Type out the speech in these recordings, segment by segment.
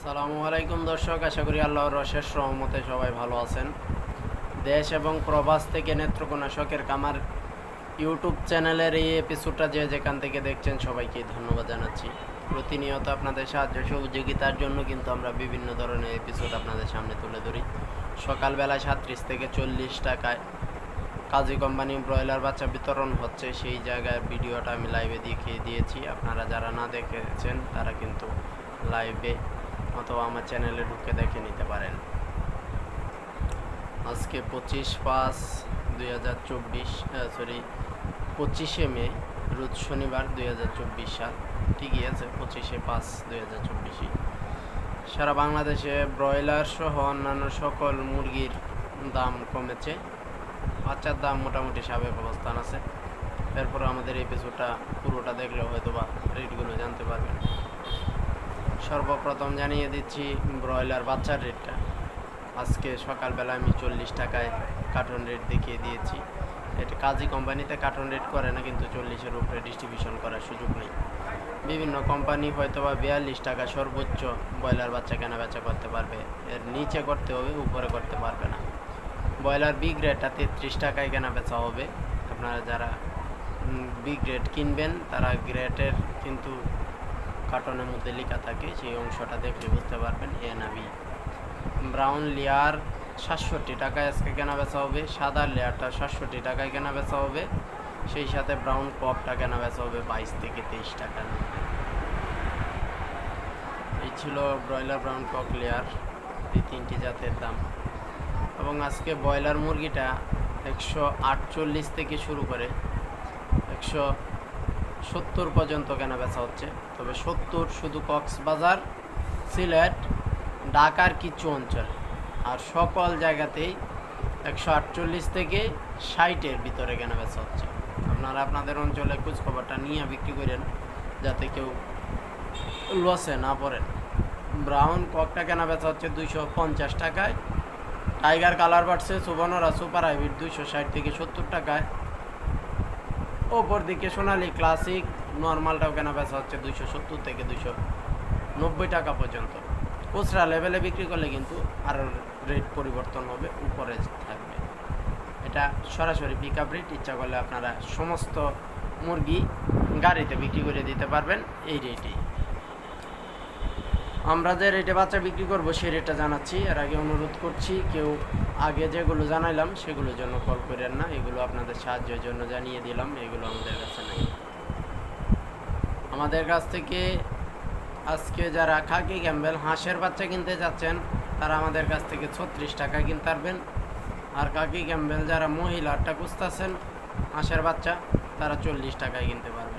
আসসালামু আলাইকুম দর্শক, আশা করি আল্লাহর রশেষ সহমতে সবাই ভালো আছেন। দেশ এবং প্রবাস থেকে নেত্রকোনা শখের কামার ইউটিউব চ্যানেলের এই এপিসোডটা যে যেখান থেকে দেখছেন সবাইকে ধন্যবাদ জানাচ্ছি। প্রতিনিয়ত আপনাদের সাহায্য, সহযোগিতার জন্য কিন্তু আমরা বিভিন্ন ধরনের এপিসোড আপনাদের সামনে তুলে ধরি। সকালবেলায় সাতত্রিশ থেকে চল্লিশ টাকায় কাজী কোম্পানি ব্রয়লার বাচ্চা বিতরণ হচ্ছে। সেই জায়গায় ভিডিওটা আমি লাইভে দেখিয়ে দিয়েছি। আপনারা যারা না দেখেছেন, তারা কিন্তু লাইভে অথবা আমার চ্যানেলে ঢুকে দেখে নিতে পারেন। আজকে পঁচিশ পাঁচ দুই হাজার চব্বিশ সরি পঁচিশে মে, রোজ শনিবার দুই হাজার চব্বিশ সাল। ঠিকই আছে, পঁচিশে পাঁচ দুই হাজার চব্বিশে সারা বাংলাদেশে ব্রয়লার সহ অন্যান্য সকল মুরগির দাম কমেছে। বাচ্চার দাম মোটামুটি স্বাভাবিক অবস্থান আছে। এরপর আমাদের এই এপিসোডটা পুরোটা দেখলে হয়তো বা রেটগুলো জানতে পারবেন। সর্বপ্রথম জানিয়ে দিচ্ছি ব্রয়লার বাচ্চার রেটটা। আজকে সকালবেলা আমি চল্লিশ টাকায় কার্টন রেট দেখিয়ে দিয়েছি। এটা কাজী কোম্পানিতে কার্টন রেট করে না, কিন্তু চল্লিশের উপরে ডিস্ট্রিবিউশন করার সুযোগ নেই। বিভিন্ন কোম্পানি হয়তো বা বিয়াল্লিশ টাকা সর্বোচ্চ ব্রয়লার বাচ্চা কেনা বেচা করতে পারবে। এর নিচে করতে হবে, উপরে করতে পারবে না। ব্রয়লার বি গ্রেডটা তেত্রিশ টাকায় কেনা বেচা হবে। আপনারা যারা বি গ্রেড কিনবেন, তারা গ্রেডের কিন্তু কার্টনের মধ্যে লেখা থাকে, সেই অংশটা দেখলে বুঝতে পারবেন, এ না বি। ব্রাউন লেয়ার সাতষট্টি টাকায় আজকে কেনা বেচা হবে, সাদা লেয়ারটা সাতষট্টি টাকায় কেনা বেচা হবে, সেই সাথে ব্রাউন কপটা কেনা বেচা হবে বাইশ থেকে তেইশ টাকার মধ্যে। এই ছিল ব্রয়লার ব্রাউন কক লেয়ার এই তিনটি জাতের দাম। এবং আজকে ব্রয়লার মুরগিটা একশো আটচল্লিশ থেকে শুরু করে, একশো সত্তর পর্যন্ত কেনা বেচা হচ্ছে। তবে সত্তর শুধু কক্সবাজার, সিলেট, ঢাকার কিছু অঞ্চল। আর সকল জায়গাতেই একশো আটচল্লিশ থেকে ষাটের ভিতরে কেনা বেচা হচ্ছে। আপনারা আপনাদের অঞ্চলে খোঁজখবরটা নিয়ে বিক্রি করেন, যাতে কেউ লসে না পড়েন। ব্রাউন ককটা কেনা বেচা হচ্ছে দুইশো পঞ্চাশ টাকায়। টাইগার কালার বাড়ছে, সুবর্ণরা সুপার হাইব্রিড দুইশো ষাট থেকে সত্তর টাকায়। ওপর দিকে সোনালি ক্লাসিক, নর্মালটাও কেনা বেচা হচ্ছে দুইশো সত্তর থেকে দুইশো নব্বই টাকা পর্যন্ত। খুচরা লেভেলে বিক্রি করলে কিন্তু আরও রেট পরিবর্তন হবে, উপরে থাকবে। এটা সরাসরি পিক আপ রেট ইচ্ছা করলে আপনারা সমস্ত মুরগি গাড়িতে বিক্রি করে দিতে পারবেন, এই রেটেই আমরা যে রেটে বাচ্চা বিক্রি করব, সেই রেটটা জানাচ্ছি। এর আগে অনুরোধ করছি, কেউ আগে যেগুলো জানাইলাম, সেগুলোর জন্য কল করেন না। এগুলো আপনাদের সাহায্যের জন্য জানিয়ে দিলাম, এগুলো আমাদের কাছে নেই। আমাদের কাছ থেকে আজকে যারা খাকি ক্যাম্বেল, হাঁসের বাচ্চা কিনতে যাচ্ছেন, তারা আমাদের কাছ থেকে ছত্রিশ টাকা কিনতে পারবেন। আর কাকি ক্যাম্বেল যারা মহিলারটা খুঁজতেছেন, হাঁসের বাচ্চা, তারা চল্লিশ টাকায় কিনতে পারবেন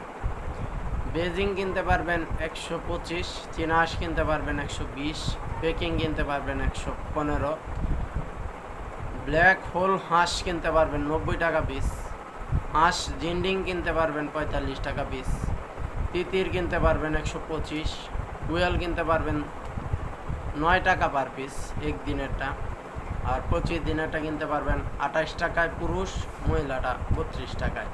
বেজিং কিনতে পারবেন একশো পঁচিশ, চীনা হাঁস কিনতে পারবেন একশো বিশ, পেকিং কিনতে পারবেন একশো পনেরো, ব্ল্যাক হোল হাঁস কিনতে পারবেন নব্বই টাকা পিস, হাঁস জিন্ডিং কিনতে পারবেন পঁয়তাল্লিশ টাকা পিস, তিতির কিনতে পারবেন একশো পঁচিশ কুয়েল কিনতে পারবেন নয় টাকা পার পিস এক দিনেরটা আর পঁচিশ দিনেরটা কিনতে পারবেন আঠাশ টাকায় পুরুষ, মহিলাটা বত্রিশ টাকায়।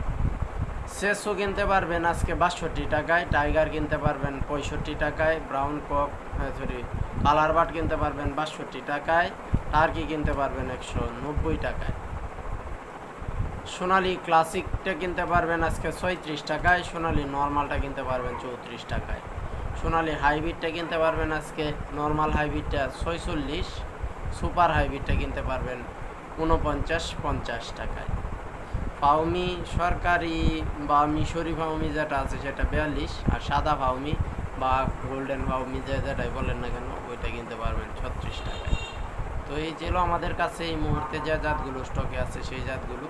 শেষও কিনতে পারবেন, আজকে বাষট্টি টাকায়, টাইগার কিনতে পারবেন পঁয়ষট্টি টাকায়, ব্রাউন কক সরি কালার বাট কিনতে পারবেন বাষট্টি টাকায়, টার্কি কিনতে পারবেন একশো নব্বই টাকায়। সোনালি ক্লাসিকটা কিনতে পারবেন আজকে ছয়ত্রিশ টাকায়, সোনালি নর্মালটা কিনতে পারবেন চৌত্রিশ টাকায়। সোনালি হাইব্রিডটা কিনতে পারবেন আজকে, নর্মাল হাইব্রিডটা ছয়চল্লিশ, সুপার হাইব্রিডটা কিনতে পারবেন উনপঞ্চাশ পঞ্চাশ টাকায়। ফাউমি সরকারি বা মিশরি ফাউমি যেটা আছে সেটা বিয়াল্লিশ, আর সাদা ফাউমি বা গোল্ডেন ফাউমি যে যেটাই বলেন না কেন, ওইটা কিনতে পারবেন ছত্রিশ টাকায়। তো এই ছিল আমাদের কাছে এই মুহূর্তে যে জাতগুলো স্টকে আছে সেই জাতগুলো।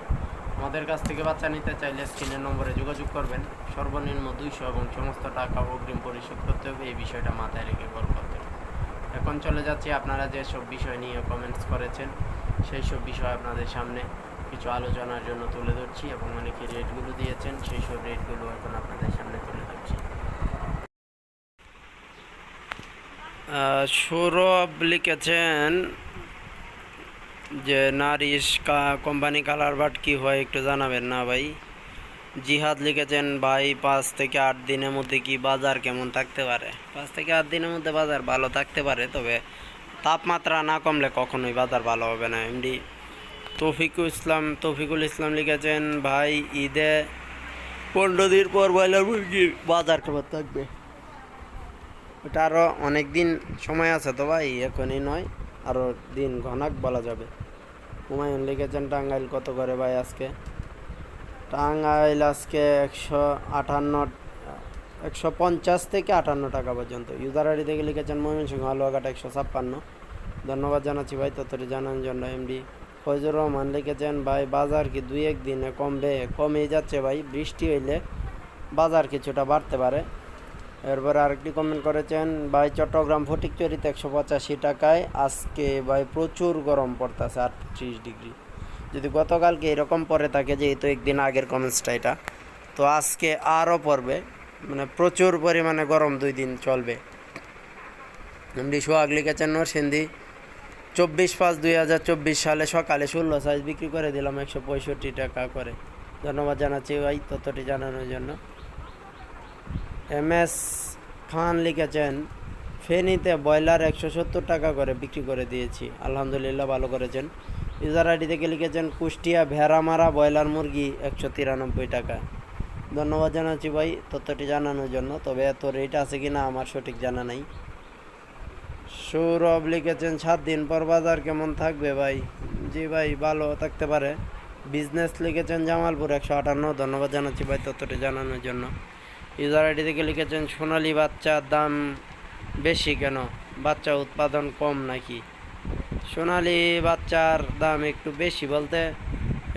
আমাদের কাছ থেকে বাচ্চা নিতে চাইলে স্ক্রিনের নম্বরে যোগাযোগ করবেন। সর্বনিম্ন দুইশো এবং সমস্ত টাকা অগ্রিম পরিশোধ করতে হবে, এই বিষয়টা মাথায় রেখে কল করতে হবে। এখন চলে যাচ্ছি আপনারা যেসব বিষয় নিয়ে কমেন্টস করেছেন সেই সব বিষয় আপনাদের সামনে। কিছু আলোচনার জন্য তুলে ধরছি এবং অনেকে রেটগুলো দিয়েছেন, সেই সব রেটগুলো এখন আপনাদের সামনে তুলে ধরছি। সৌরভ লিখেছেন যে নারিশ কোম্পানি কালার বাট কী হয় একটু জানাবেন না ভাই। জিহাদ লিখেছেন, ভাই, পাঁচ থেকে আট দিনের মধ্যে কি বাজার কেমন থাকতে পারে? পাঁচ থেকে আট দিনের মধ্যে বাজার ভালো থাকতে পারে, তবে তাপমাত্রা না কমলে কখনোই বাজার ভালো হবে না, এমডি। তৌফিকুল ইসলাম তৌফিকুল ইসলাম লিখেছেন, ভাই, ঈদে পনেরো দিন পর ব্রয়লার মুরগির বাজার কেমন থাকবে। ওটা আরও অনেক দিন সময় আছে তো ভাই, এখনই নয় আরও দিন ঘনাক বলা যাবে। হুমায়ুন লিখেছেন, টাঙ্গাইল কত করে ভাই আজকে? টাঙ্গাইল আজকে একশো আটান্ন, একশো পঞ্চাশ থেকে আটান্ন টাকা পর্যন্ত। ইউজার আইডি থেকে লিখেছেন, ময়মনসিংহ আলুয়াঘাটা একশো ছাপ্পান্ন। ধন্যবাদ জানাচ্ছি ভাই ততটি জানানোর জন্য, এমডি। ফয়জুর রহমান লিখেছেন, ভাই, বাজার কি দুই এক দিনে কমবে? কমেই যাচ্ছে ভাই, বৃষ্টি হইলে বাজার কিছুটা বাড়তে পারে। এরপরে আরেকটি কমেন্ট করেছেন, ভাই, চট্টগ্রাম ফটিকচুরিতে একশো পঁচাশি টাকায় আজকে, ভাই, প্রচুর গরম পড়তেছে, আটত্রিশ ডিগ্রি। যদি গতকালকে এরকম পরে থাকে, যেহেতু একদিন আগের কমেন্টসটা এটা, তো আজকে আরও পড়বে মানে প্রচুর পরিমাণে গরম দুই দিন চলবে। এমডি সোহাগ লিখেছেন, নরসিংদী চব্বিশ পাঁচ দুই হাজার চব্বিশ সালে সকালে ষোলো সাইজ বিক্রি করে দিলাম একশো পঁয়ষট্টি টাকা করে। ধন্যবাদ জানাচ্ছি ভাই তথ্যটি জানানোর জন্য। এম এস খান লিখেছেন, ফেনীতে ব্রয়লার একশো সত্তর টাকা করে বিক্রি করে দিয়েছি। আলহামদুলিল্লাহ ভালো করেছেন। ইউজার আইডি থেকে লিখেছেন, কুষ্টিয়া ভেড়ামারা ব্রয়লার মুরগি একশো তিরানব্বই টাকা। ধন্যবাদ জানাচ্ছি ভাই তথ্যটি জানানোর জন্য, তবে এত রেট আছে কি না আমার সঠিক জানা নাই। সৌরভ লিখেছেন সাত দিন পর বাজার কেমন থাকবে ভাই? জি ভাই, ভালো থাকতে পারে। বিজনেস লিখেছেন জামালপুর একশো আটান্ন। ধন্যবাদ জানাচ্ছি ভাই তথ্যটি জানানোর জন্য। ইউজার আইডি থেকে লিখেছেন, সোনালি বাচ্চার দাম বেশি কেন? বাচ্চা উৎপাদন কম নাকি? সোনালি বাচ্চার দাম একটু বেশি বলতে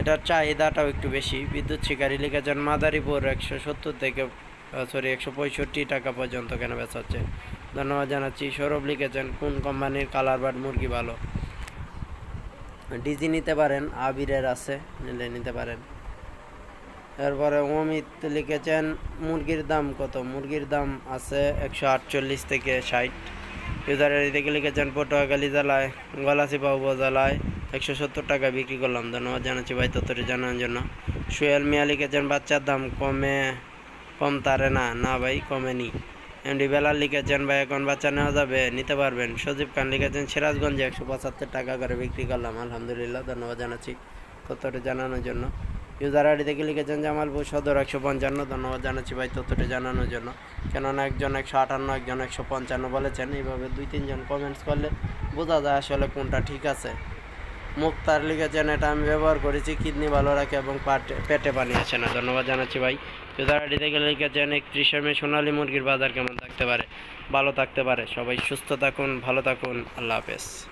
এটার চাহিদাটাও একটু বেশি। বিদ্যুৎ শিকারী লিখেছেন, মাদারীপুর একশো সত্তর থেকে সরি একশো পঁয়ষট্টি টাকা পর্যন্ত কেন বেচা হচ্ছে? ধন্যবাদ জানাচ্ছি। সৌরভ লিখেছেন, কোন কোম্পানির কালার বার্ড মুরগি ভালো? ডিজি নিতে পারেন, আবিরের আছে, নিলে নিতে পারেন। এরপরে অমিত লিখেছেন, মুরগির দাম কত? মুরগির দাম আছে একশো আটচল্লিশ থেকে ষাট। ইউজারের থেকে লিখেছেন, পটুয়াখালী জেলায় গলাচিপা উপজেলায় একশো সত্তর টাকা বিক্রি করলাম। ধন্যবাদ জানাচ্ছি ভাই তত্ত্বটি জানার জন্য। সুয়েল মিয়া লিখেছেন, বাচ্চার দাম কমে, কম তারে না। না ভাই কমেনি এমডি বেলাল লিখেছেন, ভাই, এখন বাচ্চা নেওয়া যাবে, নিতে পারবেন। সজীব খান লিখেছেন, সিরাজগঞ্জে একশো পঁচাত্তর টাকা করে বিক্রি করলাম। আলহামদুলিল্লাহ, ধন্যবাদ জানাচ্ছি তথ্যটি জানানোর জন্য। ইউজার আইডি থেকে লিখেছেন, জামালপুর সদর একশো পঞ্চান্ন, ধন্যবাদ জানাচ্ছি ভাই তথ্যটি জানানোর জন্য। কেননা একজন একশো আটান্ন, একজন একশো পঞ্চান্ন বলেছেন। এইভাবে দুই, তিনজন কমেন্টস করলে বোঝা যায় আসলে কোনটা ঠিক আছে। মুক্তার লিখেছেন, এটা আমি ব্যবহার করেছি, কিডনি ভালো রাখে এবং পাটে, পেটে পানি আসে না। ধন্যবাদ জানাচ্ছি ভাই। ইউজার আইডি গেলে জানে একত্রিশে সোনালী মুরগির বাজার কেমন থাকতে পারে? ভালো থাকতে পারে। সবাই সুস্থ থাকুন, ভালো থাকুন। আল্লাহ হাফেজ।